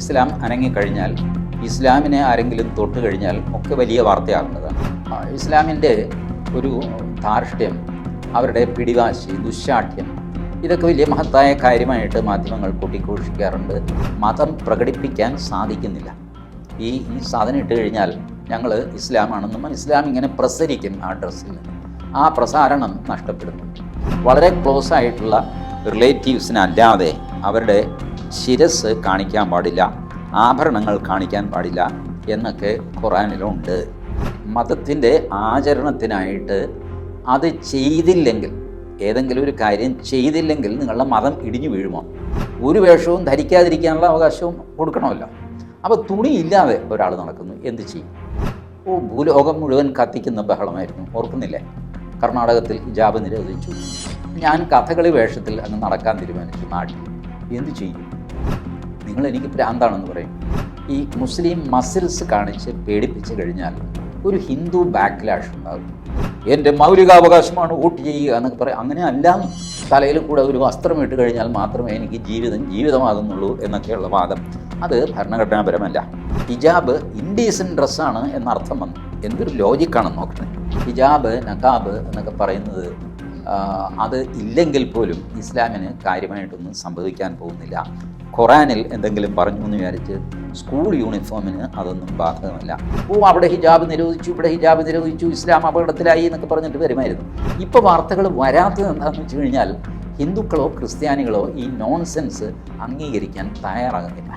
ഇസ്ലാം അനങ്ങിക്കഴിഞ്ഞാൽ ഇസ്ലാമിനെ ആരെങ്കിലും തൊട്ട് കഴിഞ്ഞാൽ ഒക്കെ വലിയ വാർത്തയാകുന്നതാണ്. ഇസ്ലാമിന്റെ ഒരു ധാർഷ്ട്യം അവരുടെ പിടിവാശി ദുശാഠ്യം ഇതൊക്കെ വലിയ മഹത്തായ കാര്യമായിട്ട് മാധ്യമങ്ങൾ കൂട്ടിഘോഷിക്കാറുണ്ട്. മതം പ്രകടിപ്പിക്കാൻ സാധിക്കുന്നില്ല. ഈ ഈ സാധനം ഇട്ട് കഴിഞ്ഞാൽ ഞങ്ങൾ ഇസ്ലാമാണെന്നും ഇസ്ലാം ഇങ്ങനെ പ്രസരിക്കും ആ ഡ്രസ്സിൽ ആ പ്രസാരണം നഷ്ടപ്പെടുന്നു വളരെ ക്ലോസ് ആയിട്ടുള്ള റിലേറ്റീവ്സിനല്ലാതെ അവരുടെ ശിരസ് കാണിക്കാൻ പാടില്ല ആഭരണങ്ങൾ കാണിക്കാൻ പാടില്ല എന്നൊക്കെ ഖുറാനിലുണ്ട് മതത്തിന്റെ ആചരണത്തിനായിട്ട് അത് ചെയ്തില്ലെങ്കിൽ ഏതെങ്കിലും ഒരു കാര്യം ചെയ്തില്ലെങ്കിൽ നിങ്ങളുടെ മതം ഇടിഞ്ഞു വീഴുമോ? ഒരു വേഷവും ധരിക്കാതിരിക്കാനുള്ള അവകാശവും കൊടുക്കണമല്ലോ. അപ്പോൾ തുണിയില്ലാതെ ഒരാൾ നടക്കുന്നു എന്ത് ചെയ്യും? ഓ ഭൂലോകം മുഴുവൻ കത്തിക്കുന്ന ബഹളമായിരുന്നു ഓർക്കുന്നില്ലേ? കർണാടകത്തിൽ ഹിജാബ് നിരോധിച്ചു. ഞാൻ കഥകളി വേഷത്തിൽ അങ്ങ് നടക്കാൻ തീരുമാനിച്ചു നാട്ടിൽ. എന്ത് ചെയ്യും? നിങ്ങൾ എനിക്ക് ഭ്രാന്താണെന്ന് പറയും. ഈ മുസ്ലിം മസിൽസ് കാണിച്ച് പേടിപ്പിച്ചു കഴിഞ്ഞാൽ ഒരു ഹിന്ദു ബാക്ക്ലാഷ് ഉണ്ടാകും. എന്റെ മൗലികാവകാശമാണ് വോട്ട് ചെയ്യുക എന്നൊക്കെ പറയും. അങ്ങനെ എല്ലാം തലയിൽ കൂടെ ഒരു വസ്ത്രം ഇട്ട് കഴിഞ്ഞാൽ മാത്രമേ എനിക്ക് ജീവിതം ജീവിതമാകുന്നുള്ളൂ എന്നൊക്കെയുള്ള വാദം. അത് ഭരണഘടനാപരമല്ല. ഹിജാബ് ഇൻഡീസൻ ഡ്രസ്സാണ് എന്നർത്ഥം വന്നു. എന്തൊരു ലോജിക്കാണെന്ന് നോക്കണേ. ഹിജാബ് നഖാബ് എന്നൊക്കെ പറയുന്നത് അത് ഇല്ലെങ്കിൽ പോലും ഇസ്ലാമിന് കാര്യമായിട്ടൊന്നും സംഭവിക്കാൻ പോകുന്നില്ല. ഖുറാനിൽ എന്തെങ്കിലും പറഞ്ഞു എന്ന് വിചാരിച്ച് സ്കൂൾ യൂണിഫോമിന് അതൊന്നും ബാധകമല്ല. ഓ അവിടെ ഹിജാബ് നിരോധിച്ചു ഇവിടെ ഹിജാബ് നിരോധിച്ചു ഇസ്ലാം അപകടത്തിലായി എന്നൊക്കെ പറഞ്ഞിട്ട് വരുമായിരുന്നു. ഇപ്പോൾ വാർത്തകൾ വരാത്തത് എന്താണെന്ന് വെച്ച് കഴിഞ്ഞാൽ ഹിന്ദുക്കളോ ക്രിസ്ത്യാനികളോ ഈ നോൺസെൻസ് അംഗീകരിക്കാൻ തയ്യാറാകുന്നില്ല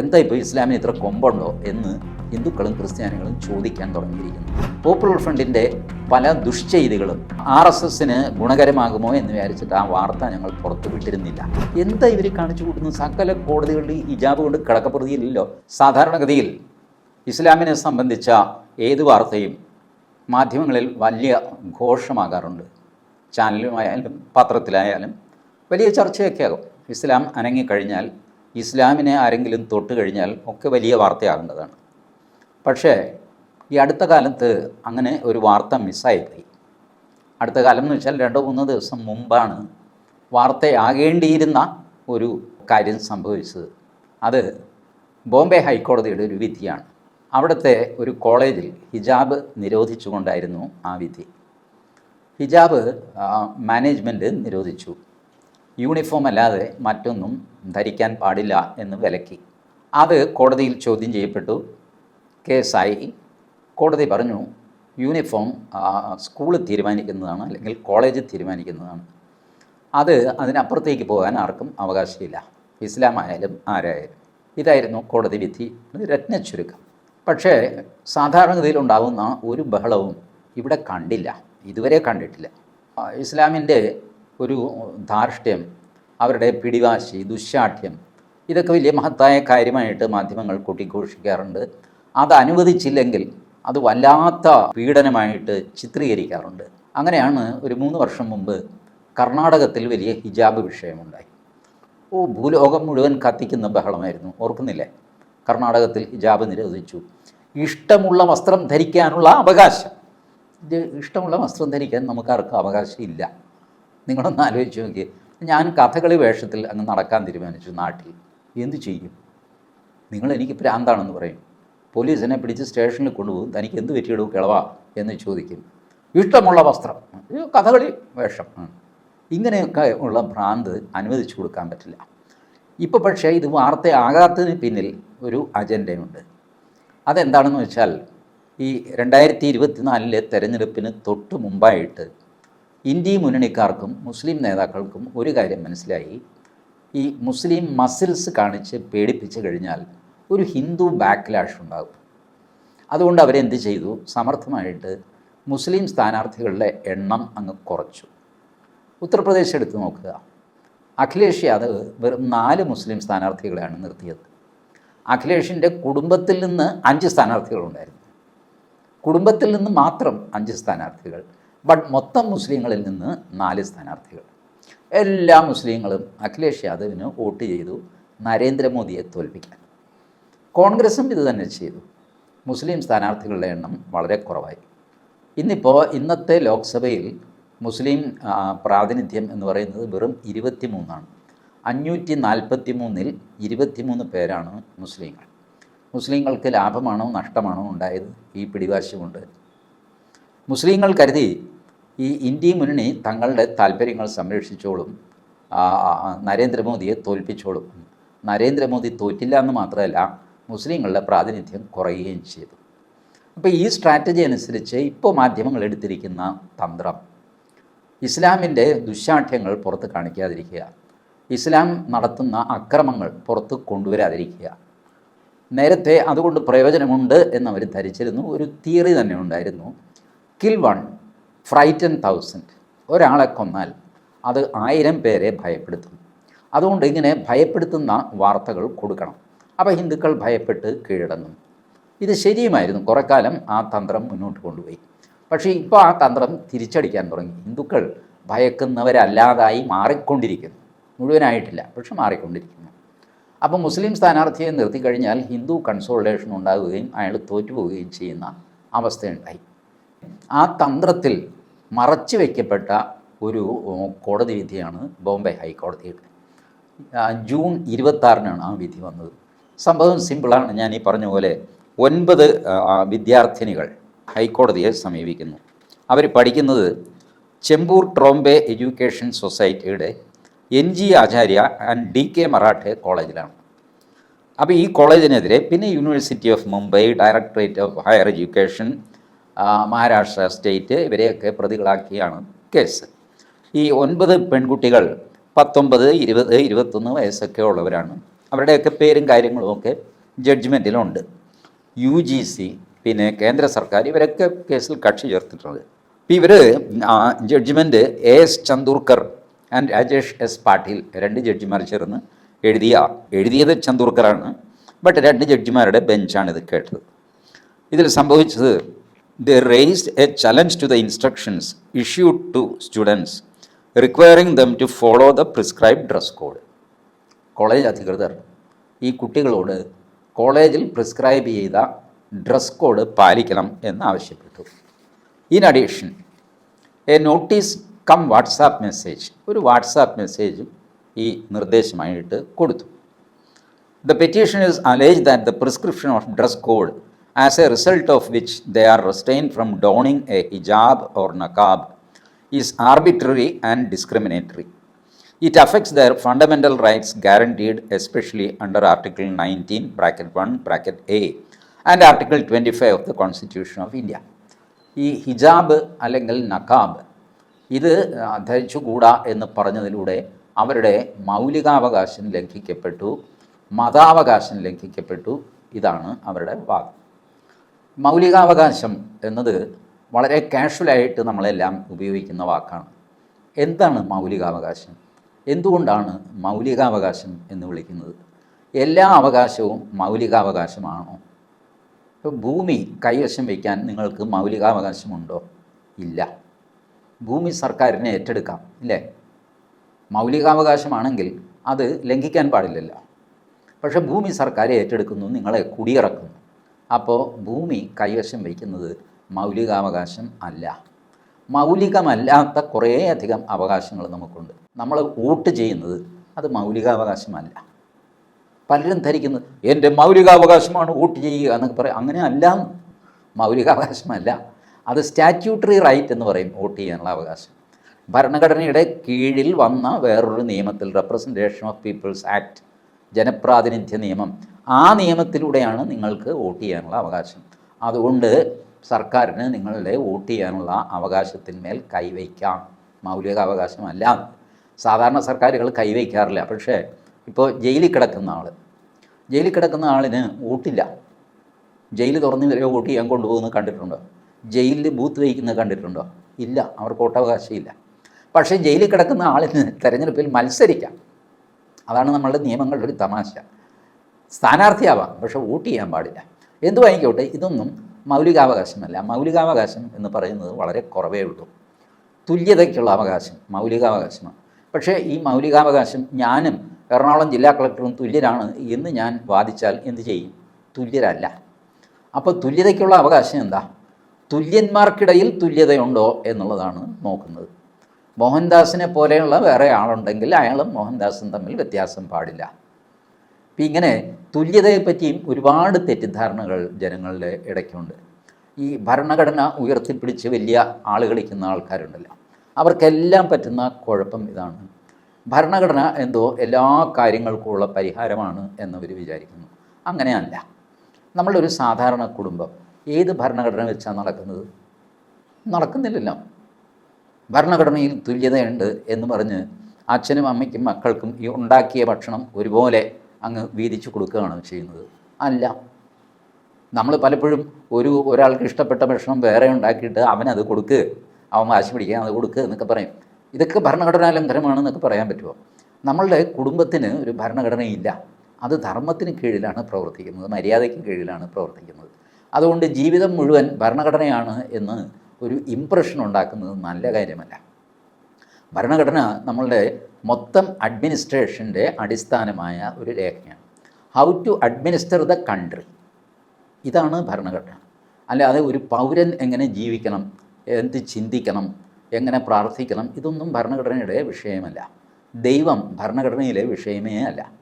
എന്താ ഇപ്പോൾ ഇസ്ലാമിന് ഇത്ര കൊമ്പുണ്ടോ എന്ന് ഹിന്ദുക്കളും ക്രിസ്ത്യാനികളും ചോദിക്കാൻ തുടങ്ങിയിരിക്കുന്നു. പോപ്പുലർ ഫ്രണ്ടിന്റെ പല ദുഷ്ചെയ്തികളും ആർ എസ് എസിന് ഗുണകരമാകുമോ എന്ന് വിചാരിച്ചിട്ട് ആ വാർത്ത ഞങ്ങൾ പുറത്തു വിട്ടിരുന്നില്ല. എന്താ ഇവർ കാണിച്ചു കൂട്ടുന്നത് സകല കോടതികളിൽ ഹിജാബ് കൊണ്ട് കിടക്കപ്പെടുകയില്ലല്ലോ സാധാരണഗതിയിൽ ഇസ്ലാമിനെ സംബന്ധിച്ച ഏത് വാർത്തയും മാധ്യമങ്ങളിൽ വലിയ ഘോഷമാകാറുണ്ട്. ചാനലുമായാലും പത്രത്തിലായാലും വലിയ ചർച്ചയൊക്കെ ആകും. ഇസ്ലാം അനങ്ങിക്കഴിഞ്ഞാൽ ഇസ്ലാമിനെ ആരെങ്കിലും തൊട്ട് കഴിഞ്ഞാൽ ഒക്കെ വലിയ വാർത്തയാകേണ്ടതാണ്. പക്ഷേ ഈ അടുത്ത കാലത്ത് അങ്ങനെ ഒരു വാർത്ത മിസ്സായിപ്പോയി. അടുത്ത കാലം എന്ന് വെച്ചാൽ രണ്ടോ മൂന്നോ ദിവസം മുമ്പാണ് വാർത്തയാകേണ്ടിയിരുന്ന ഒരു കാര്യം സംഭവിച്ചത്. അത് ബോംബെ ഹൈക്കോടതിയുടെ ഒരു വിധിയാണ്. അവിടുത്തെ ഒരു കോളേജിൽ ഹിജാബ് നിരോധിച്ചുകൊണ്ടായിരുന്നു ആ വിധി. ഹിജാബ് മാനേജ്മെന്റ് നിരോധിച്ചു. യൂണിഫോം അല്ലാതെ മറ്റൊന്നും ധരിക്കാൻ പാടില്ല എന്ന് വിലക്കി. അത് കോടതിയിൽ ചോദ്യം ചെയ്യപ്പെട്ടു. കേസായി. കോടതി പറഞ്ഞു യൂണിഫോം സ്കൂൾ തീരുമാനിക്കുന്നതാണ് അല്ലെങ്കിൽ കോളേജ് തീരുമാനിക്കുന്നതാണ്. അത് അതിനപ്പുറത്തേക്ക് പോകാൻ ആർക്കും അവകാശമില്ല. ഇസ്ലാം ആയാലും ആരായാലും. ഇതായിരുന്നു കോടതി വിധി. രത്ന ചുരുക്കം. പക്ഷേ സാധാരണഗതിയിൽ ഉണ്ടാകുന്ന ഒരു ബഹളവും ഇവിടെ കണ്ടില്ല. ഇതുവരെ കണ്ടിട്ടില്ല. ഇസ്ലാമിന്റെ ഒരു ധാർഷ്ട്യം അവരുടെ പിടിവാശി ദുശാഠ്യം ഇതൊക്കെ വലിയ മഹത്തായ കാര്യമായിട്ട് മാധ്യമങ്ങൾ കൂട്ടിഘോഷിക്കാറുണ്ട്. അത് അനുവദിച്ചില്ലെങ്കിൽ അത് വല്ലാത്ത പീഡനമായിട്ട് ചിത്രീകരിക്കാറുണ്ട്. അങ്ങനെയാണ് ഒരു മൂന്ന് വർഷം മുമ്പ് കർണാടകത്തിൽ വലിയ ഹിജാബ് വിഷയമുണ്ടായി. ഓ ഭൂലോകം മുഴുവൻ കത്തിക്കുന്ന ബഹളമായിരുന്നു. ഓർക്കുന്നില്ലേ? കർണാടകത്തിൽ ഹിജാബ് നിരോധിച്ചു. ഇഷ്ടമുള്ള വസ്ത്രം ധരിക്കാനുള്ള അവകാശം. ഇത് ഇഷ്ടമുള്ള വസ്ത്രം ധരിക്കാൻ നമുക്കാർക്കും അവകാശമില്ല. നിങ്ങളൊന്ന് ആലോചിച്ച് നോക്കി ഞാൻ കഥകളി വേഷത്തിൽ അങ്ങ് നടക്കാൻ തീരുമാനിച്ചു നാട്ടിൽ. എന്തു ചെയ്യും? നിങ്ങൾ എനിക്ക് പ്രാന്താണെന്ന് പറയും. പോലീസ് എന്നെ പിടിച്ച് സ്റ്റേഷനിൽ കൊണ്ടുപോകും. തനിക്ക് എന്ത് പറ്റിയിടും കിളവ എന്ന് ചോദിക്കും. ഇഷ്ടമുള്ള വസ്ത്രം. കഥകളി വേഷം. ഇങ്ങനെയൊക്കെ ഉള്ള ഭ്രാന്ത് അനുവദിച്ചു കൊടുക്കാൻ പറ്റില്ല. ഇപ്പോൾ പക്ഷേ ഇത് വാർത്തയാകാത്തതിന് പിന്നിൽ ഒരു അജണ്ടയുണ്ട്. അതെന്താണെന്ന് വെച്ചാൽ ഈ രണ്ടായിരത്തി ഇരുപത്തിനാലിലെ തെരഞ്ഞെടുപ്പിന് തൊട്ട് മുമ്പായിട്ട് ഇന്ത്യ മുന്നണിക്കാർക്കും മുസ്ലിം നേതാക്കൾക്കും ഒരു കാര്യം മനസ്സിലായി. ഈ മുസ്ലിം മസിൽസ് കാണിച്ച് പേടിപ്പിച്ച് കഴിഞ്ഞാൽ ഒരു ഹിന്ദു ബാക്ക്ലാഷ് ഉണ്ടാകും. അതുകൊണ്ട് അവരെന്ത് ചെയ്തു? സമർത്ഥമായിട്ട് മുസ്ലിം സ്ഥാനാർത്ഥികളുടെ എണ്ണം അങ്ങ് കുറച്ചു. ഉത്തർപ്രദേശ് എടുത്ത് നോക്കുക. അഖിലേഷ് യാദവ് വെറും നാല് മുസ്ലിം സ്ഥാനാർത്ഥികളെയാണ് നിർത്തിയത്. അഖിലേഷിന്റെ കുടുംബത്തിൽ നിന്ന് അഞ്ച് സ്ഥാനാർത്ഥികളുണ്ടായിരുന്നു. കുടുംബത്തിൽ നിന്ന് മാത്രം അഞ്ച് സ്ഥാനാർത്ഥികൾ ബട്ട് മൊത്തം മുസ്ലിങ്ങളിൽ നിന്ന് നാല് സ്ഥാനാർത്ഥികൾ. എല്ലാ മുസ്ലിങ്ങളും അഖിലേഷ് യാദവിന് വോട്ട് ചെയ്തു നരേന്ദ്രമോദിയെ തോൽപ്പിക്കാൻ. കോൺഗ്രസും ഇത് തന്നെ ചെയ്തു. മുസ്ലിം സ്ഥാനാർത്ഥികളുടെ എണ്ണം വളരെ കുറവായി. ഇന്നിപ്പോൾ ഇന്നത്തെ ലോക്സഭയിൽ മുസ്ലിം പ്രാതിനിധ്യം എന്ന് പറയുന്നത് വെറും ഇരുപത്തി മൂന്നാണ് അഞ്ഞൂറ്റി നാൽപ്പത്തി മൂന്നിൽ ഇരുപത്തിമൂന്ന് പേരാണ് മുസ്ലിങ്ങൾ. മുസ്ലിങ്ങൾക്ക് ലാഭമാണോ നഷ്ടമാണോ ഉണ്ടായത്? ഈ പിടിവാശി മുസ്ലിങ്ങൾ കരുതി ഈ ഇന്ത്യ മുന്നണി തങ്ങളുടെ താല്പര്യങ്ങൾ സംരക്ഷിച്ചോളും. നരേന്ദ്രമോദിയെ തോൽപ്പിച്ചോളും. നരേന്ദ്രമോദി തോറ്റില്ല എന്ന് മാത്രമല്ല മുസ്ലിങ്ങളുടെ പ്രാതിനിധ്യം കുറയുകയും ചെയ്തു. അപ്പോൾ ഈ സ്ട്രാറ്റജി അനുസരിച്ച് ഇപ്പോൾ മാധ്യമങ്ങൾ എടുത്തിരിക്കുന്ന തന്ത്രം ഇസ്ലാമിന്റെ ദുശാഠ്യങ്ങൾ പുറത്ത് കാണിക്കാതിരിക്കുക ഇസ്ലാം നടത്തുന്ന അക്രമങ്ങൾ പുറത്ത് കൊണ്ടുവരാതിരിക്കുക. നേരത്തെ അതുകൊണ്ട് പ്രയോജനമുണ്ട് എന്നവർ ധരിച്ചിരുന്നു ഒരു തിയറി തന്നെ ഉണ്ടായിരുന്നു. കിൽ വൺ ഫ്രൈറ്റൻ തൗസൻഡ് ഒരാളെ കൊന്നാൽ അത് ആയിരം പേരെ ഭയപ്പെടുത്തും. അതുകൊണ്ട് ഇങ്ങനെ ഭയപ്പെടുത്തുന്ന വാർത്തകൾ കൊടുക്കണം. അപ്പോൾ ഹിന്ദുക്കൾ ഭയപ്പെട്ട് കീഴടങ്ങും ഇത് ശരിയുമായിരുന്നു. കുറേ കാലം ആ തന്ത്രം മുന്നോട്ട് കൊണ്ടുപോയി. പക്ഷേ ഇപ്പോൾ ആ തന്ത്രം തിരിച്ചടിക്കാൻ തുടങ്ങി. ഹിന്ദുക്കൾ ഭയക്കുന്നവരല്ലാതായി മാറിക്കൊണ്ടിരിക്കുന്നു. മുഴുവനായിട്ടില്ല പക്ഷെ മാറിക്കൊണ്ടിരിക്കുന്നു. അപ്പോൾ മുസ്ലിം സ്ഥാനാർത്ഥിയെ നിർത്തിക്കഴിഞ്ഞാൽ ഹിന്ദു കൺസോൾട്ടേഷൻ ഉണ്ടാകുകയും അയാൾ തോറ്റുപോവുകയും ചെയ്യുന്ന അവസ്ഥയുണ്ടായി. ആ തന്ത്രത്തിൽ മറച്ചു വയ്ക്കപ്പെട്ട ഒരു കോടതി വിധിയാണ് ബോംബെ ഹൈക്കോടതിയുടെ. ജൂൺ ഇരുപത്താറിനാണ് ആ വിധി വന്നത്. സംഭവം സിമ്പിളാണ് ഞാൻ ഈ പറഞ്ഞ പോലെ ഒൻപത് വിദ്യാർത്ഥിനികൾ ഹൈക്കോടതിയെ സമീപിക്കുന്നു. അവർ പഠിക്കുന്നത് ചെമ്പൂർ ട്രോംബെ എഡ്യൂക്കേഷൻ സൊസൈറ്റിയുടെ N G Acharya and D K Marathe കോളേജിലാണ്. അപ്പോൾ ഈ കോളേജിനെതിരെ പിന്നെ university of Mumbai directorate of higher education Maharashtra state ഇവരെയൊക്കെ പ്രതികളാക്കിയാണ് കേസ്. ഈ ഒൻപത് പെൺകുട്ടികൾ പത്തൊമ്പത് ഇരുപത് ഇരുപത്തൊന്ന് വയസ്സൊക്കെ ഉള്ളവരാണ് അവരുടെയൊക്കെ പേരും കാര്യങ്ങളും ഒക്കെ ജഡ്ജ്മെന്റിലുണ്ട് യു ജി സി പിന്നെ കേന്ദ്ര സർക്കാർ ഇവരൊക്കെ കേസിൽ കക്ഷി ചേർത്തിട്ടുണ്ട്. അപ്പോൾ ഇവർ judgment A S Chandurkar and Rajesh S Patil രണ്ട് ജഡ്ജിമാർ ചേർന്ന് എഴുതിയ എഴുതിയത് ചന്ദൂർക്കറാണ്. ബട്ട് രണ്ട് ജഡ്ജിമാരുടെ ബെഞ്ചാണ് ഇത് കേട്ടത്. ഇതിൽ സംഭവിച്ചത് they raised a challenge to the instructions issued to students requiring them to follow the prescribe dress code. College അധികൃതർ ഈ കുട്ടികളോട് കോളേജിൽ പ്രിസ്ക്രൈബ് ചെയ്ത ഡ്രസ് കോഡ് പാലിക്കണം എന്ന് ആവശ്യപ്പെട്ടു. In addition a notice cum WhatsApp message ഒരു വാട്സാപ്പ് മെസ്സേജും ഈ നിർദ്ദേശമായിട്ട് കൊടുത്തു. The petition is allege that the prescription of dress code as a result of which they are restrain from donning a hijab or niqab is arbitrary and discriminatory It affects their fundamental rights guaranteed especially under Article 19, bracket 1, bracket A, and Article 25 of the Constitution of India. ഈ ഹിജാബ് അല്ലെങ്കിൽ നഖാബ് ഇത് ധരിച്ചുകൂടാ എന്ന് പറഞ്ഞതിലൂടെ അവരുടെ മൗലികാവകാശം ലംഘിക്കപ്പെട്ടു മതാവകാശം ലംഘിക്കപ്പെട്ടു. ഇതാണ് അവരുടെ വാദം. മൗലികാവകാശം എന്നത് വളരെ കാഷ്വലായിട്ട് നമ്മളെല്ലാം ഉപയോഗിക്കുന്ന വാക്കാണ്. എന്താണ് മൗലികാവകാശം? എന്തുകൊണ്ടാണ് മൗലികാവകാശം എന്ന് വിളിക്കുന്നത്? എല്ലാ അവകാശവും മൗലികാവകാശമാണോ? ഇപ്പോൾ ഭൂമി കൈവശം വയ്ക്കാൻ നിങ്ങൾക്ക് മൗലികാവകാശമുണ്ടോ? ഇല്ല. ഭൂമി സർക്കാരിനെ ഏറ്റെടുക്കാം അല്ലേ മൗലികാവകാശമാണെങ്കിൽ അത് ലംഘിക്കാൻ പാടില്ലല്ലോ. പക്ഷേ ഭൂമി സർക്കാർ ഏറ്റെടുക്കുന്നു നിങ്ങളെ കുടിയിറക്കുന്നു. അപ്പോൾ ഭൂമി കൈവശം വയ്ക്കുന്നത് മൗലികാവകാശം അല്ല. മൗലികമല്ലാത്ത കുറേയധികം അവകാശങ്ങൾ നമുക്കുണ്ട്. നമ്മൾ വോട്ട് ചെയ്യുന്നത് അത് മൗലികാവകാശമല്ല. പലരും ധരിക്കുന്നത് എന്റെ മൗലികാവകാശമാണ് വോട്ട് ചെയ്യുക എന്നൊക്കെ പറയും. അങ്ങനെ അല്ല. മൗലികാവകാശമല്ല. അത് സ്റ്റാറ്റ്യൂട്ടറി റൈറ്റ് എന്ന് പറയും വോട്ട് ചെയ്യാനുള്ള അവകാശം. ഭരണഘടനയുടെ കീഴിൽ വന്ന വേറൊരു നിയമത്തിൽ റെപ്രസെന്റേഷൻ ഓഫ് പീപ്പിൾസ് ആക്ട് ജനപ്രാതിനിധ്യ നിയമം ആ നിയമത്തിലൂടെയാണ് നിങ്ങൾക്ക് വോട്ട് ചെയ്യാനുള്ള അവകാശം. അതുകൊണ്ട് സർക്കാരിന് നിങ്ങളുടെ വോട്ട് ചെയ്യാനുള്ള അവകാശത്തിന്മേൽ കൈവയ്ക്കാം. മൗലിക അവകാശമല്ല സാധാരണ സർക്കാരുകൾ കൈവയ്ക്കാറില്ല. പക്ഷേ ഇപ്പോൾ ജയിലിൽ കിടക്കുന്ന ആൾ ജയിലിൽ കിടക്കുന്ന ആളിന് വോട്ടില്ല. ജയിൽ തുറന്ന് ഇവരെ വോട്ട് ചെയ്യാൻ കൊണ്ടുപോകുന്നത് കണ്ടിട്ടുണ്ടോ? ജയിലിൽ ബൂത്ത് വഹിക്കുന്നത് കണ്ടിട്ടുണ്ടോ? ഇല്ല. അവർക്ക് വോട്ടവകാശം ഇല്ല. പക്ഷേ ജയിലിൽ കിടക്കുന്ന ആളിന് തെരഞ്ഞെടുപ്പിൽ മത്സരിക്കാം. അതാണ് നമ്മളുടെ നിയമങ്ങളുടെ ഒരു തമാശ. സ്ഥാനാർത്ഥിയാവാം. പക്ഷെ വോട്ട് ചെയ്യാൻ പാടില്ല. എന്തു ആയിക്കോട്ടെ ഇതൊന്നും മൗലികാവകാശമല്ല. മൗലികാവകാശം എന്ന് പറയുന്നത് വളരെ കുറവേ ഉള്ളൂ. തുല്യതയ്ക്കുള്ള അവകാശം മൗലികാവകാശമാണ്. പക്ഷേ ഈ മൗലികാവകാശം ഞാനും എറണാകുളം ജില്ലാ കളക്ടറും തുല്യരാണ് എന്ന് ഞാൻ വാദിച്ചാൽ എന്ത് ചെയ്യും? തുല്യരല്ല. അപ്പോൾ തുല്യതയ്ക്കുള്ള അവകാശം എന്താ? തുല്യന്മാർക്കിടയിൽ തുല്യതയുണ്ടോ എന്നുള്ളതാണ് നോക്കുന്നത്. മോഹൻദാസിനെ പോലെയുള്ള വേറെ ആളുണ്ടെങ്കിൽ അയാളും മോഹൻദാസും തമ്മിൽ വ്യത്യാസം പാടില്ല. അപ്പം ഇങ്ങനെ തുല്യതയെപ്പറ്റിയും ഒരുപാട് തെറ്റിദ്ധാരണകൾ ജനങ്ങളുടെ ഇടയ്ക്കുണ്ട്. ഈ ഭരണഘടന ഉയർത്തിപ്പിടിച്ച് വലിയ ആളുകളിക്കുന്ന ആൾക്കാരുണ്ടല്ലോ. അവർക്കെല്ലാം പറ്റുന്ന കുഴപ്പം ഇതാണ്. ഭരണഘടന എന്തോ എല്ലാ കാര്യങ്ങൾക്കുമുള്ള പരിഹാരമാണ് എന്നവർ വിചാരിക്കുന്നു. അങ്ങനെയല്ല. നമ്മളുടെ ഒരു സാധാരണ കുടുംബം ഏത് ഭരണഘടന വെച്ചാണ് നടക്കുന്നത്? നടക്കുന്നില്ലല്ലോ. ഭരണഘടനയിൽ തുല്യതയുണ്ട് എന്ന് പറഞ്ഞ് അച്ഛനും അമ്മയ്ക്കും മക്കൾക്കും ഈ ഉണ്ടാക്കിയ ഭക്ഷണം ഒരുപോലെ അങ്ങ് വീതിച്ചു കൊടുക്കുകയാണ് ചെയ്യുന്നത്. അല്ല. നമ്മൾ പലപ്പോഴും ഒരു ഒരാൾക്ക് ഇഷ്ടപ്പെട്ട ഭക്ഷണം വേറെ ഉണ്ടാക്കിയിട്ട് അവനത് കൊടുക്ക്. അവൻ വാശി പിടിക്കുക അത് കൊടുക്ക് എന്നൊക്കെ പറയും. ഇതൊക്കെ ഭരണഘടനാ ലംഘനമാണെന്നൊക്കെ പറയാൻ പറ്റുമോ? നമ്മളുടെ കുടുംബത്തിന് ഒരു ഭരണഘടനയില്ല. അത് ധർമ്മത്തിന് കീഴിലാണ് പ്രവർത്തിക്കുന്നത്. മര്യാദയ്ക്ക് കീഴിലാണ് പ്രവർത്തിക്കുന്നത്. അതുകൊണ്ട് ജീവിതം മുഴുവൻ ഭരണഘടനയാണ് എന്ന് ഒരു ഇമ്പ്രഷൻ ഉണ്ടാക്കുന്നത് നല്ല കാര്യമല്ല. ഭരണഘടന നമ്മളുടെ മൊത്തം അഡ്മിനിസ്ട്രേഷന്റെ അടിസ്ഥാനമായ ഒരു രേഖയാണ്. How to administer the country ഇതാണ് ഭരണഘടന. അല്ലാതെ ഒരു പൗരൻ എങ്ങനെ ജീവിക്കണം എന്ത് ചിന്തിക്കണം എങ്ങനെ പ്രാർത്ഥിക്കണം ഇതൊന്നും ഭരണഘടനയുടെ വിഷയമല്ല. ദൈവം ഭരണഘടനയിലെ വിഷയമേ അല്ല.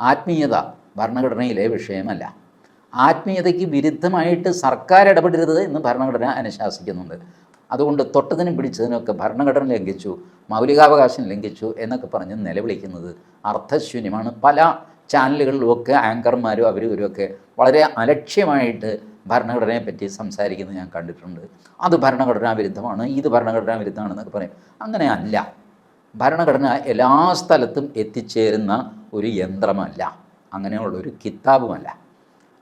ആത്മീയത ഭരണഘടനയിലെ വിഷയമല്ല. ആത്മീയതയ്ക്ക് വിരുദ്ധമായിട്ട് സർക്കാർ ഇടപെടരുത് എന്ന് ഭരണഘടന അനുശാസിക്കുന്നുണ്ട്. അതുകൊണ്ട് തൊട്ടതിനും പിടിച്ചതിനൊക്കെ ഭരണഘടന ലംഘിച്ചു മൗലികാവകാശം ലംഘിച്ചു എന്നൊക്കെ പറഞ്ഞ് നിലവിളിക്കുന്നത് അർത്ഥശൂന്യമാണ് പല ചാനലുകളിലുമൊക്കെ ആങ്കർമാരും അവരും ഇവരുമൊക്കെ വളരെ അലക്ഷ്യമായിട്ട് ഭരണഘടനയെ പറ്റി സംസാരിക്കുന്നത് ഞാൻ കണ്ടിട്ടുണ്ട്. അത് ഭരണഘടനാ വിരുദ്ധമാണ് ഇത് ഭരണഘടനാ വിരുദ്ധമാണെന്നൊക്കെ പറയും. അങ്ങനെ അല്ല. ഭരണഘടന എല്ലാ സ്ഥലത്തും എത്തിച്ചേരുന്ന ഒരു യന്ത്രമല്ല. അങ്ങനെയുള്ളൊരു കിതാബുമല്ല.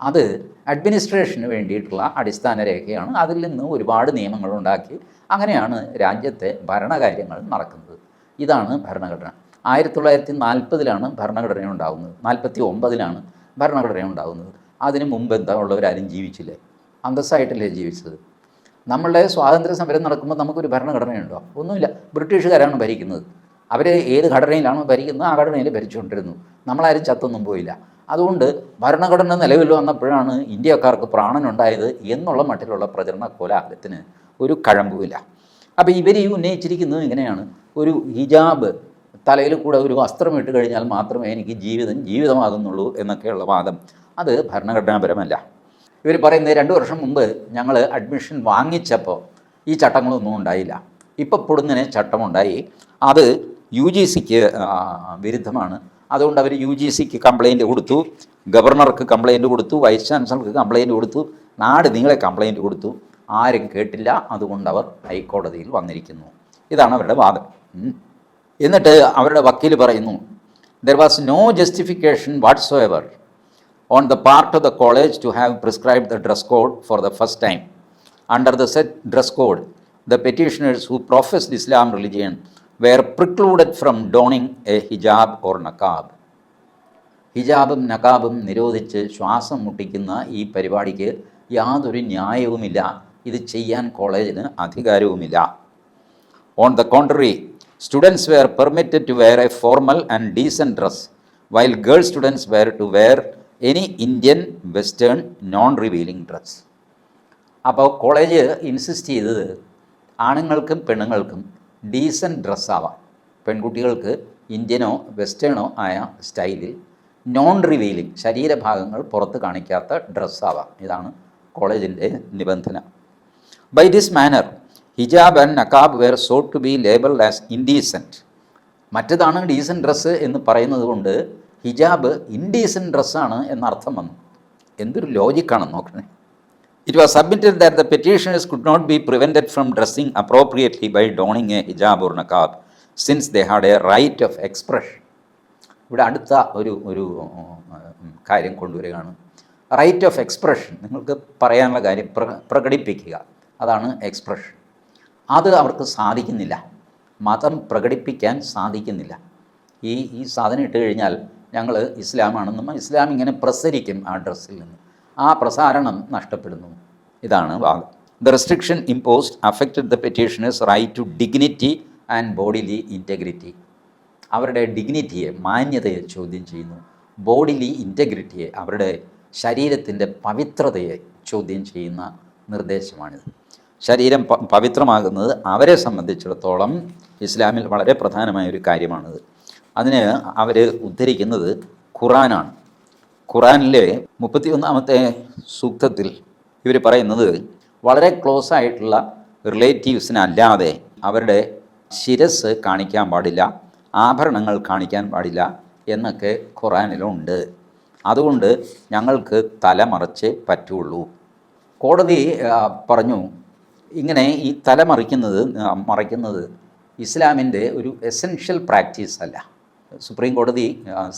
അത് അഡ്മിനിസ്ട്രേഷന് വേണ്ടിയിട്ടുള്ള അടിസ്ഥാന രേഖയാണ്. അതിൽ നിന്ന് ഒരുപാട് നിയമങ്ങൾ ഉണ്ടാക്കി അങ്ങനെയാണ് രാജ്യത്തെ ഭരണകാര്യങ്ങൾ നടക്കുന്നത്. ഇതാണ് ഭരണഘടന. ആയിരത്തി തൊള്ളായിരത്തി നാൽപ്പതിലാണ് ഭരണഘടന ഉണ്ടാകുന്നത് നാൽപ്പത്തി ഒമ്പതിലാണ് ഭരണഘടന ഉണ്ടാകുന്നത് അതിന് മുമ്പ് എന്താ ഉള്ളവരാരും ജീവിച്ചില്ലേ? അന്തസ്സായിട്ടല്ലേ ജീവിച്ചത്? നമ്മളുടെ സ്വാതന്ത്ര്യ സമരം നടക്കുമ്പോൾ നമുക്കൊരു ഭരണഘടനയുണ്ടോ? ഒന്നുമില്ല. ബ്രിട്ടീഷുകാരാണ് ഭരിക്കുന്നത്. അവരെ ഏത് ഘടനയിലാണോ ഭരിക്കുന്നത് ആ ഘടനയിൽ ഭരിച്ചുകൊണ്ടിരുന്നു. നമ്മളാരും ചത്തൊന്നും പോയില്ല. അതുകൊണ്ട് ഭരണഘടന നിലവിൽ വന്നപ്പോഴാണ് ഇന്ത്യക്കാർക്ക് പ്രാണനുണ്ടായത് എന്നുള്ള മട്ടിലുള്ള പ്രചരണ കോലാഹലത്തിന് ഒരു കഴമ്പുമില്ല അപ്പോൾ ഇവർ ഈ ഉന്നയിച്ചിരിക്കുന്നത് ഇങ്ങനെയാണ്. ഒരു ഹിജാബ് തലയിൽ കൂടെ ഒരു വസ്ത്രം ഇട്ട് കഴിഞ്ഞാൽ മാത്രമേ എനിക്ക് ജീവിതം ജീവിതമാകുന്നുള്ളൂ എന്നൊക്കെയുള്ള വാദം. അത് ഭരണഘടനാപരമല്ല. ഇവർ പറയുന്നത് രണ്ട് വർഷം മുമ്പ് ഞങ്ങൾ അഡ്മിഷൻ വാങ്ങിച്ചപ്പോൾ ഈ ചട്ടങ്ങളൊന്നും ഉണ്ടായില്ല. ഇപ്പോൾ പൊടുന്നനെ ചട്ടമുണ്ടായി. അത് യു ജി സിക്ക് വിരുദ്ധമാണ്. അതുകൊണ്ട് അവർ യു ജി സിക്ക് കംപ്ലയിന്റ് കൊടുത്തു ഗവർണർക്ക് കംപ്ലയിന്റ് കൊടുത്തു വൈസ് ചാൻസലർക്ക് കംപ്ലയിന്റ് കൊടുത്തു നാട് നിങ്ങളെ കംപ്ലയിന്റ് കൊടുത്തു. ആരും കേട്ടില്ല അതുകൊണ്ട് അവർ ഹൈക്കോടതിയിൽ വന്നിരിക്കുന്നു. ഇതാണ് അവരുടെ വാദം. എന്നിട്ട് അവരുടെ വക്കീൽ പറയുന്നു there was no justification whatsoever on the part of the college to have prescribe the dress code for the first time under the set dress code the petitioners who professed Islam religion were precluded from donning a hijab or niqab. ഹിജാബും നക്കാബും നിരോധിച്ച് ശ്വാസം മുട്ടിക്കുന്ന ഈ പരിപാടിക്ക് യാതൊരു ന്യായവുമില്ല. ഇത് ചെയ്യാൻ കോളേജിന് അധികാരവുമില്ല. On the contrary students were permitted to wear a formal and decent dress while girl students were to wear any Indian western non revealing dress അപ്പോൾ കോളേജ് ഇൻസിസ്റ്റ് ചെയ്തത് ആണുങ്ങൾക്കും പെണ്ണുങ്ങൾക്കും ഡീസന്റ് ഡ്രസ്സാവാം. പെൺകുട്ടികൾക്ക് ഇന്ത്യനോ വെസ്റ്റേണോ ആയ സ്റ്റൈലിൽ നോൺ റിവീലിംഗ് ശരീരഭാഗങ്ങൾ പുറത്ത് കാണിക്കാത്ത ഡ്രസ്സാവാം. ഇതാണ് കോളേജിന്റെ നിബന്ധന. By this manner hijab and niqab were sought to be labelled as indecent മറ്റതാണ് decent dress എന്ന് പറയുന്നത് കൊണ്ട് ഹിജാബ് ഇൻഡീസന്റ് ഡ്രസ്സാണ് എന്നർത്ഥം വന്നു. എന്തൊരു ലോജിക്കാണ് നോക്കണേ. It was submitted that the petitioners could not be prevented from dressing appropriately by donning a hijab or niqab since they had a right of expression ഇവിടെ അടുത്ത ഒരു ഒരു കാര്യം കൊണ്ടുവരികയാണ്. റൈറ്റ് ഓഫ് എക്സ്പ്രഷൻ നിങ്ങൾക്ക് പറയാനുള്ള കാര്യം പ്ര പ്രകടിപ്പിക്കുക. അതാണ് എക്സ്പ്രഷൻ അത് അവർക്ക് സാധിക്കുന്നില്ല. മതം പ്രകടിപ്പിക്കാൻ സാധിക്കുന്നില്ല. ഈ ഈ സാധനം ഇട്ട് കഴിഞ്ഞാൽ ഞങ്ങൾ ഇസ്ലാമാണെന്നും ഇസ്ലാം ഇങ്ങനെ പ്രസരിക്കും ആ ഡ്രസ്സിൽ നിന്ന്. ആ പ്രസാരണം നഷ്ടപ്പെടുന്നു. ഇതാണ് വാദം. The restriction imposed affected the petitioners right to dignity and bodily integrity അവരുടെ ഡിഗ്നിറ്റിയെ മാന്യതയെ ചോദ്യം ചെയ്യുന്നു. ബോഡിലി ഇന്റഗ്രിറ്റിയെ അവരുടെ ശരീരത്തിന്റെ പവിത്രതയെ ചോദ്യം ചെയ്യുന്ന നിർദ്ദേശമാണിത്. ശരീരം പവിത്രമാകുന്നത് അവരെ സംബന്ധിച്ചിടത്തോളം ഇസ്ലാമിൽ വളരെ പ്രധാനമായ ഒരു കാര്യമാണിത്. അതിന് അവർ ഉദ്ധരിക്കുന്നത് ഖുറാനാണ്. ഖുറാനിലെ മുപ്പത്തി ഒന്നാമത്തെ സൂക്തത്തിൽ ഇവർ പറയുന്നത് വളരെ ക്ലോസ് ആയിട്ടുള്ള റിലേറ്റീവ്സിനല്ലാതെ അവരുടെ ശിരസ് കാണിക്കാൻ പാടില്ല ആഭരണങ്ങൾ കാണിക്കാൻ പാടില്ല എന്നൊക്കെ ഖുറാനിലുണ്ട്. അതുകൊണ്ട് ഞങ്ങൾക്ക് തല മറച്ചേ പറ്റുള്ളൂ. കോടതി പറഞ്ഞു ഇങ്ങനെ ഈ തല മറിക്കുന്നത് ആ, മറയ്ക്കുന്നത് ഇസ്ലാമിന്റെ ഒരു എസെൻഷ്യൽ പ്രാക്ടീസ് അല്ല. സുപ്രീം കോടതി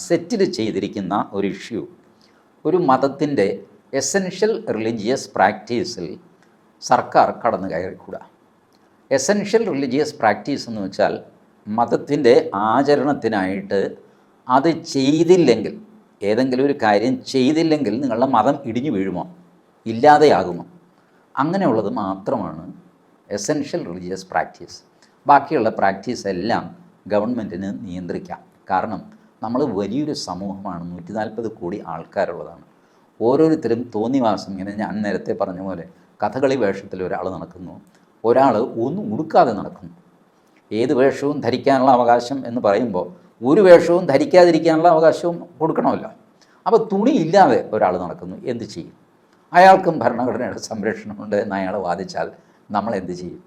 സെറ്റിൽ ചെയ്തിരിക്കുന്ന ഒരു ഇഷ്യൂ ഒരു മതത്തിന്റെ എസെൻഷ്യൽ റിലീജിയസ് പ്രാക്ടീസിൽ സർക്കാർ കടന്നു കയറിക്കൂടാ. എസെൻഷ്യൽ റിലീജിയസ് പ്രാക്ടീസ് എന്ന് വെച്ചാൽ മതത്തിന്റെ ആചരണത്തിനായിട്ട് അത് ചെയ്തില്ലെങ്കിൽ ഏതെങ്കിലും ഒരു കാര്യം ചെയ്തില്ലെങ്കിൽ നിങ്ങളുടെ മതം ഇടിഞ്ഞു വീഴുമോ? ഇല്ലാതെയാകുമോ? അങ്ങനെയുള്ളത് മാത്രമാണ് എസെൻഷ്യൽ റിലീജിയസ് പ്രാക്ടീസ് ബാക്കിയുള്ള പ്രാക്ടീസ് എല്ലാം ഗവൺമെന്റിന് നിയന്ത്രിക്കാം. കാരണം നമ്മൾ വലിയൊരു സമൂഹമാണ് നൂറ്റി നാൽപ്പത് കോടി ആൾക്കാരുള്ളതാണ്. ഓരോരുത്തരും തോന്നിവാസം ഇങ്ങനെ ഞാൻ നേരത്തെ പറഞ്ഞ പോലെ കഥകളി വേഷത്തിൽ ഒരാൾ നടക്കുന്നു. ഒരാൾ ഒന്നും ഉടുക്കാതെ നടക്കുന്നു. ഏത് വേഷവും ധരിക്കാനുള്ള അവകാശം എന്ന് പറയുമ്പോൾ ഒരു വേഷവും ധരിക്കാതിരിക്കാനുള്ള അവകാശവും കൊടുക്കണമല്ലോ. അപ്പോൾ തുണി ഇല്ലാതെ ഒരാൾ നടക്കുന്നു എന്ത് ചെയ്യും? അയാൾക്കും ഭരണഘടനയുടെ സംരക്ഷണമുണ്ട് എന്ന് അയാൾ വാദിച്ചാൽ നമ്മൾ എന്ത് ചെയ്യും?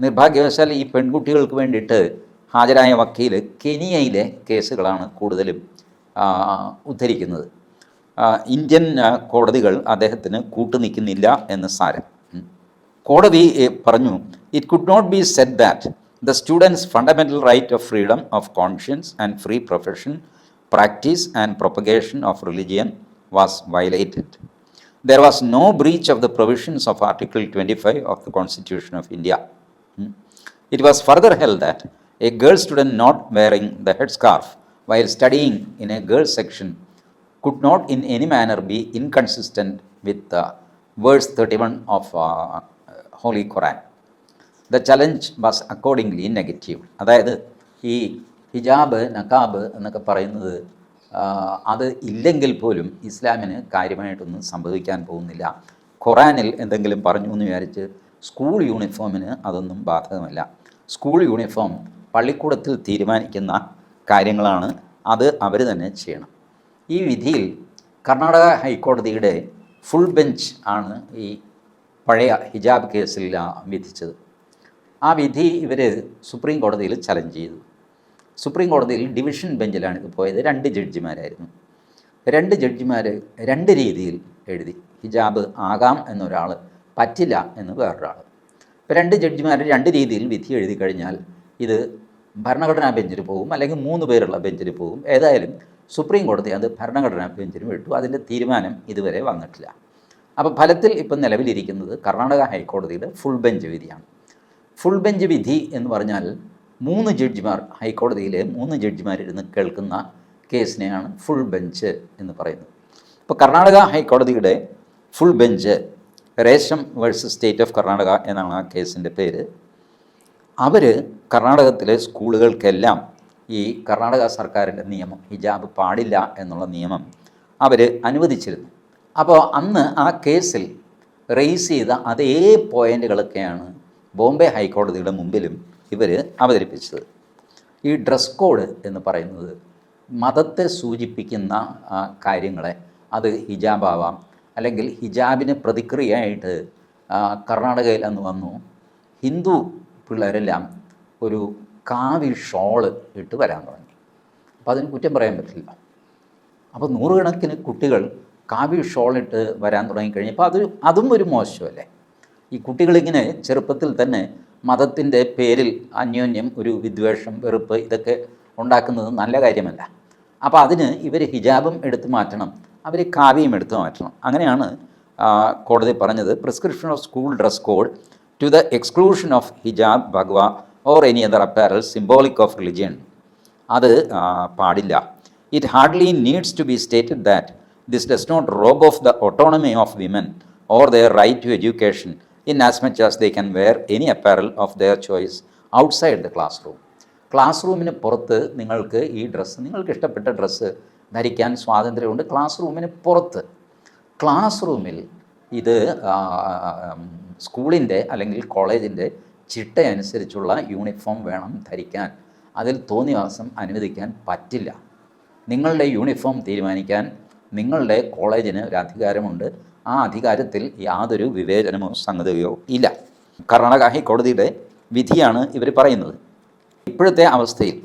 നിർഭാഗ്യവശാൽ ഈ പെൺകുട്ടികൾക്ക് വേണ്ടിയിട്ട് ഹാജരായ വക്കീൽ കെനിയയിലെ കേസുകളാണ് കൂടുതലും ഉദ്ധരിക്കുന്നത് ഇന്ത്യൻ കോടതികൾ അദ്ദേഹത്തിന് കൂട്ടുനിൽക്കുന്നില്ല എന്ന് സാരം കോടതി പറഞ്ഞു it could not be set that the students fundamental right of freedom of conscience and free profession practice and propagation of religion was violated there was no breach of the provisions of Article 25 of the Constitution of India. Hmm. It was further held that a girl student not wearing the head while studying in a A section could not in any manner be inconsistent with uh, verse 31 of uh, Holy Quran. The challenge was accordingly negative അതായത് ഈ ഹിജാബ് നക്കാബ് എന്നൊക്കെ പറയുന്നത് അത് ഇല്ലെങ്കിൽ പോലും ഇസ്ലാമിന് കാര്യമായിട്ടൊന്നും സംഭവിക്കാൻ പോകുന്നില്ല. ഖുറാനിൽ എന്തെങ്കിലും പറഞ്ഞു എന്ന് വിചാരിച്ച് സ്കൂൾ യൂണിഫോമിന് അതൊന്നും ബാധകമല്ല. സ്കൂൾ യൂണിഫോം പള്ളിക്കൂടത്തിൽ തീരുമാനിക്കുന്ന കാര്യങ്ങളാണ് അത് അവർ തന്നെ ചെയ്യണം. ഈ വിധിയിൽ കർണാടക ഹൈക്കോടതിയുടെ ഫുൾ ബെഞ്ച് ആണ് ഈ പഴയ ഹിജാബ് കേസിൽ വിധിച്ചത്. ആ വിധി ഇവർ സുപ്രീം കോടതിയിൽ ചലഞ്ച് ചെയ്തു. സുപ്രീം കോടതിയിൽ ഡിവിഷൻ ബെഞ്ചിലാണ് ഇത് പോയത്. രണ്ട് ജഡ്ജിമാരായിരുന്നു. രണ്ട് ജഡ്ജിമാർ രണ്ട് രീതിയിൽ എഴുതി. ഹിജാബ് ആകാം എന്നൊരാൾ പറ്റില്ല എന്ന് വേറൊരാൾ ഇപ്പോൾ രണ്ട് ജഡ്ജിമാർ രണ്ട് രീതിയിൽ വിധി എഴുതി കഴിഞ്ഞാൽ ഇത് ഭരണഘടനാ ബെഞ്ചിന് പോകും അല്ലെങ്കിൽ മൂന്ന് പേരുള്ള ബെഞ്ചിന് പോകും ഏതായാലും സുപ്രീം കോടതി അത് ഭരണഘടനാ ബെഞ്ചിന് വിട്ടു. അതിന്റെ തീരുമാനം ഇതുവരെ വന്നിട്ടില്ല. അപ്പോൾ ഫലത്തിൽ ഇപ്പം നിലവിലിരിക്കുന്നത് കർണാടക ഹൈക്കോടതിയുടെ ഫുൾ ബെഞ്ച് വിധിയാണ്. ഫുൾ ബെഞ്ച് വിധി എന്ന് പറഞ്ഞാൽ മൂന്ന് ജഡ്ജിമാർ ഹൈക്കോടതിയിലെ മൂന്ന് ജഡ്ജിമാരിരുന്ന് കേൾക്കുന്ന കേസിനെയാണ് ഫുൾ ബെഞ്ച് എന്ന് പറയുന്നത്. ഇപ്പോൾ കർണാടക ഹൈക്കോടതിയുടെ full bench Resham versus state of Karnataka എന്നാണ് ആ കേസിന്റെ പേര്. അവർ കർണാടകത്തിലെ സ്കൂളുകൾക്കെല്ലാം ഈ കർണാടക സർക്കാരിന്റെ നിയമം ഹിജാബ് പാടില്ല എന്നുള്ള നിയമം അവർ അനുവദിച്ചിരുന്നു. അപ്പോൾ അന്ന് ആ കേസിൽ റേസ് ചെയ്ത അതേ പോയിന്റുകളൊക്കെയാണ് ബോംബെ ഹൈക്കോടതിയുടെ മുമ്പിലും ഇവർ അവതരിപ്പിച്ചത്. ഈ ഡ്രസ് കോഡ് എന്ന് പറയുന്നത് മതത്തെ സൂചിപ്പിക്കുന്ന കാര്യങ്ങളെ അത് ഹിജാബാവാം അല്ലെങ്കിൽ ഹിജാബിന് പ്രതിക്രിയയായിട്ട് കർണാടകയിൽ അന്ന് വന്നു. ഹിന്ദു പിള്ളേരെല്ലാം ഒരു കാവി ഷോൾ ഇട്ട് വരാൻ തുടങ്ങി. അപ്പോൾ അതിന് കുറ്റം പറയാൻ പറ്റില്ല. അപ്പോൾ നൂറുകണക്കിന് കുട്ടികൾ കാവി ഷോളിട്ട് വരാൻ തുടങ്ങിക്കഴിഞ്ഞപ്പോൾ അത് അതും ഒരു മോശമല്ലേ? ഈ കുട്ടികളിങ്ങനെ ചെറുപ്പത്തിൽ തന്നെ മതത്തിന്റെ പേരിൽ അന്യോന്യം ഒരു വിദ്വേഷം വെറുപ്പ് ഇതൊക്കെ ഉണ്ടാക്കുന്നത് നല്ല കാര്യമല്ല. അപ്പോൾ അതിന് ഇവർ ഹിജാബും എടുത്തു മാറ്റണം അവർ കാവ്യം എടുത്തു മാറ്റണം. അങ്ങനെയാണ് കോടതി പറഞ്ഞത്. Prescription of school dress code to the exclusion of hijab bhagwa or any other apparel symbolic of religion അത് പാടില്ല. It hardly needs to be stated that this does not rob of the autonomy of women or their right to education in as much as they can wear any apparel of their choice outside the classroom class റൂമിന് പുറത്ത് നിങ്ങൾക്ക് ഈ dress നിങ്ങൾക്ക് ഇഷ്ടപ്പെട്ട dress ധരിക്കാൻ സ്വാതന്ത്ര്യമുണ്ട് class റൂമിന് പുറത്ത്. ക്ലാസ് റൂമിൽ ഇത് സ്കൂളിന്റെ അല്ലെങ്കിൽ കോളേജിന്റെ ചിട്ടയനുസരിച്ചുള്ള യൂണിഫോം വേണം ധരിക്കാൻ. അതിൽ തോന്നിവാസം അനുവദിക്കാൻ പറ്റില്ല. നിങ്ങളുടെ യൂണിഫോം തീരുമാനിക്കാൻ നിങ്ങളുടെ കോളേജിന് ഒരു അധികാരമുണ്ട്. ആ അധികാരത്തിൽ യാതൊരു വിവേചനമോ സംഗതിയോ ഇല്ല. കർണാടക ഹൈക്കോടതിയുടെ വിധിയാണ് ഇവർ പറയുന്നത്. ഇപ്പോഴത്തെ അവസ്ഥയിൽ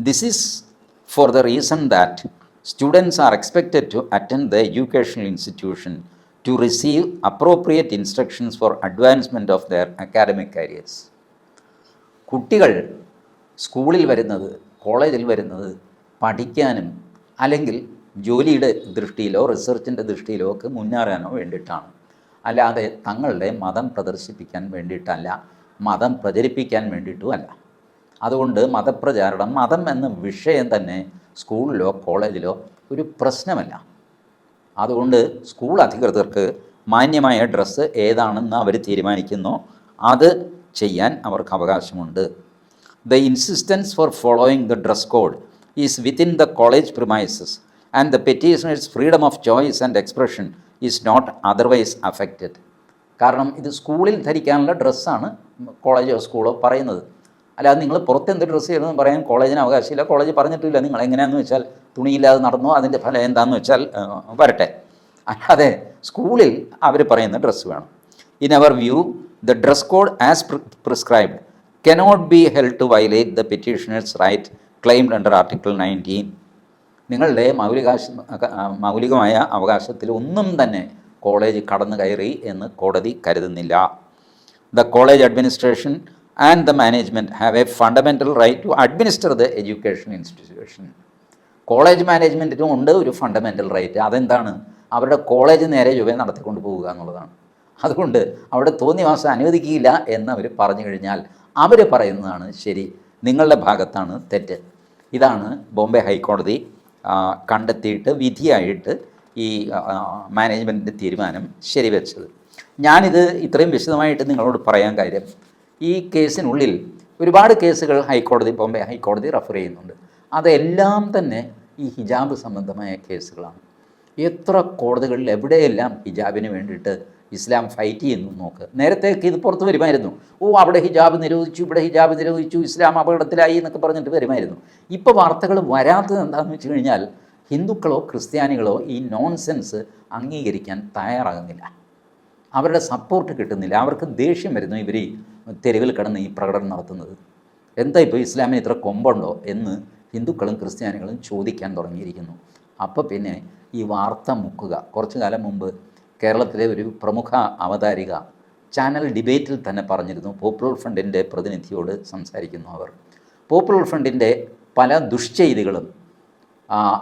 this is for the reason that students are expected to attend the educational institution to receive appropriate instructions for advancement of their academic careers കുട്ടികൾ സ്കൂളിൽ വരുന്നത് കോളേജിൽ വരുന്നത് പഠിക്കാനും അല്ലെങ്കിൽ ജോലിയുടെ ദൃഷ്ടിയിലോ റിസർച്ചിന്റെ ദൃഷ്ടിയിലോ ഒക്കെ മുന്നേറാനോ വേണ്ടിയിട്ടാണ്. അല്ലാതെ തങ്ങളുടെ മതം പ്രദർശിപ്പിക്കാൻ വേണ്ടിയിട്ടല്ല മതം പ്രചരിപ്പിക്കാൻ വേണ്ടിയിട്ടും അല്ല. അതുകൊണ്ട് മതപ്രചാരണം മതം എന്ന വിഷയം തന്നെ സ്കൂളിലോ കോളേജിലോ ഒരു പ്രശ്നമല്ല. അതുകൊണ്ട് സ്കൂൾ അധികൃതർക്ക് മാന്യമായ ഡ്രസ്സ് ഏതാണെന്ന് അവർ തീരുമാനിക്കുന്നു. അത് ചെയ്യാൻ അവർക്ക് അവകാശമുണ്ട്. The insistence for following the dress code is within the college premises and the petitioners freedom of choice and expression is not otherwise affected കാരണം ഇത് സ്കൂളിൽ ധരിക്കാനുള്ള ഡ്രസ്സാണ് കോളേജോ സ്കൂളോ പറയുന്നത്. അല്ലാതെ നിങ്ങൾ പുറത്ത് എന്ത് ഡ്രസ്സ് ചെയ്യണമെന്ന് പറയാൻ കോളേജിന് അവകാശമില്ല. കോളേജ് പറഞ്ഞിട്ടില്ല. നിങ്ങൾ എങ്ങനെയാണെന്ന് വെച്ചാൽ തുണിയില്ലാതെ നടന്നോ? അതിന്റെ ഫലം എന്താണെന്ന് വെച്ചാൽ വരട്ടെ. അല്ലാതെ സ്കൂളിൽ അവർ പറയുന്ന ഡ്രസ്സ് വേണം. In our view the dress code as prescribed cannot be held to violate the petitioners right claimed under article nineteen നിങ്ങളുടെ മൗലികാശ മൗലികമായ അവകാശത്തിൽ ഒന്നും തന്നെ കോളേജ് കടന്നു കയറി എന്ന് കോടതി കരുതുന്നില്ല. The college administration and the management have a fundamental right to administer the education institution college മാനേജ്മെന്റിനും ഉണ്ട് ഒരു ഫണ്ടമെന്റൽ റൈറ്റ് അതെന്താണ്? അവരുടെ കോളേജ് നേരെ യുവ നടത്തിക്കൊണ്ട് പോവുക എന്നുള്ളതാണ്. അതുകൊണ്ട് അവിടെ തോന്നിവാസം അനുവദിക്കില്ല എന്ന് പറഞ്ഞു കഴിഞ്ഞാൽ അവർ പറയുന്നതാണ് ശരി. നിങ്ങളുടെ ഭാഗത്താണ് തെറ്റ്. ഇതാണ് ബോംബെ ഹൈക്കോടതി കണ്ടെത്തിയിട്ട് വിധിയായിട്ട് ഈ മാനേജ്മെന്റിന്റെ തീരുമാനം ശരിവെച്ചത്. ഞാനിത് ഇത്രയും വിശദമായിട്ട് നിങ്ങളോട് പറയാൻ കാര്യം ഈ കേസിനുള്ളിൽ ഒരുപാട് കേസുകൾ ഹൈക്കോടതി ബോംബെ ഹൈക്കോടതി റെഫർ ചെയ്യുന്നുണ്ട്. അതെല്ലാം തന്നെ ഈ ഹിജാബ് സംബന്ധമായ കേസുകളാണ്. എത്ര കോടതികളിൽ എവിടെയെല്ലാം ഹിജാബിന് വേണ്ടിയിട്ട് ഇസ്ലാം ഫൈറ്റ് ചെയ്യുന്നു നോക്ക്. നേരത്തെ ഇത് പുറത്ത് വരുമായിരുന്നു. ഓ അവിടെ ഹിജാബ് നിരോധിച്ചു ഇവിടെ ഹിജാബ് നിരോധിച്ചു ഇസ്ലാം അപകടത്തിലായി എന്നൊക്കെ പറഞ്ഞിട്ട് വരുമായിരുന്നു. ഇപ്പോൾ വാർത്തകൾ വരാത്തത് എന്താണെന്ന് വെച്ച് കഴിഞ്ഞാൽ ഹിന്ദുക്കളോ ക്രിസ്ത്യാനികളോ ഈ നോൺസെൻസ് അംഗീകരിക്കാൻ തയ്യാറാകുന്നില്ല. അവരുടെ സപ്പോർട്ട് കിട്ടുന്നില്ല. അവർക്ക് ദേഷ്യം വരുന്നു ഇവർ തെരുവിൽ കിടന്ന് ഈ പ്രകടനം നടത്തുന്നത്. എന്താ ഇപ്പോൾ ഇസ്ലാമിന് ഇത്ര കൊമ്പുണ്ടോ എന്ന് ഹിന്ദുക്കളും ക്രിസ്ത്യാനികളും ചോദിക്കാൻ തുടങ്ങിയിരിക്കുന്നു. അപ്പോൾ പിന്നെ ഈ വാർത്ത മുക്കുക. കുറച്ചു കാലം മുമ്പ് കേരളത്തിലെ ഒരു പ്രമുഖ അവതാരിക ചാനൽ ഡിബേറ്റിൽ തന്നെ പറഞ്ഞിരുന്നു. പോപ്പുലർ ഫ്രണ്ടിന്റെ പ്രതിനിധിയോട് സംസാരിക്കുന്നു അവർ. പോപ്പുലർ ഫ്രണ്ടിന്റെ പല ദുഷ്ചെയ്തികളും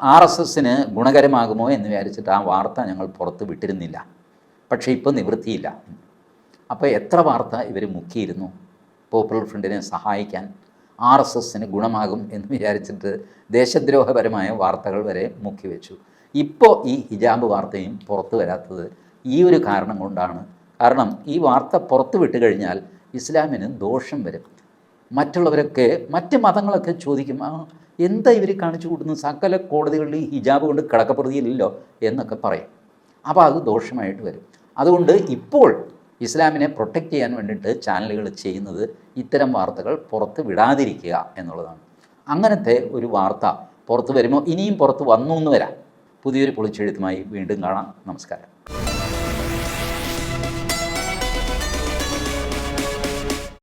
ആർ എസ് എസിന് ഗുണകരമാകുമോ എന്ന് വിചാരിച്ചിട്ട് ആ വാർത്ത ഞങ്ങൾ പുറത്ത് വിട്ടിരുന്നില്ല. പക്ഷേ ഇപ്പോൾ നിവൃത്തിയില്ല. അപ്പോൾ എത്ര വാർത്ത ഇവർ മുക്കിയിരുന്നു? പോപ്പുലർ ഫ്രണ്ടിനെ സഹായിക്കാൻ ആർ എസ് എസിന് ഗുണമാകും എന്ന് വിചാരിച്ചിട്ട് ദേശദ്രോഹപരമായ വാർത്തകൾ വരെ മുക്കി വെച്ചു ഇപ്പോൾ ഈ ഹിജാബ് വാർത്തയും പുറത്തു വരാത്തത് ഈ ഒരു കാരണം കൊണ്ടാണ്. കാരണം ഈ വാർത്ത പുറത്തു വിട്ട് കഴിഞ്ഞാൽ ഇസ്ലാമിന് ദോഷം വരും. മറ്റുള്ളവരൊക്കെ മറ്റ് മതങ്ങളൊക്കെ ചോദിക്കും ആ എന്താ ഇവർ കാണിച്ചു കൂട്ടുന്നത് സകല കോടതികളിൽ ഈ ഹിജാബ് കൊണ്ട് കിടക്കപ്രതിയില്ലല്ലോ? എന്നൊക്കെ പറയും. അപ്പോൾ അത് ദോഷമായിട്ട് വരും. അതുകൊണ്ട് ഇപ്പോൾ ഇസ്ലാമിനെ പ്രൊട്ടക്റ്റ് ചെയ്യാൻ വേണ്ടിയിട്ട് ചാനലുകൾ ചെയ്യുന്നത് ഇത്തരം വാർത്തകൾ പുറത്ത് വിടാതിരിക്കുക എന്നുള്ളതാണ്. അങ്ങനത്തെ ഒരു വാർത്ത പുറത്ത് വരുമ്പോൾ ഇനിയും പുറത്ത് വന്നു എന്ന് വരാം. പുതിയൊരു പൊളിച്ചെഴുത്തുമായി വീണ്ടും കാണാം. നമസ്കാരം.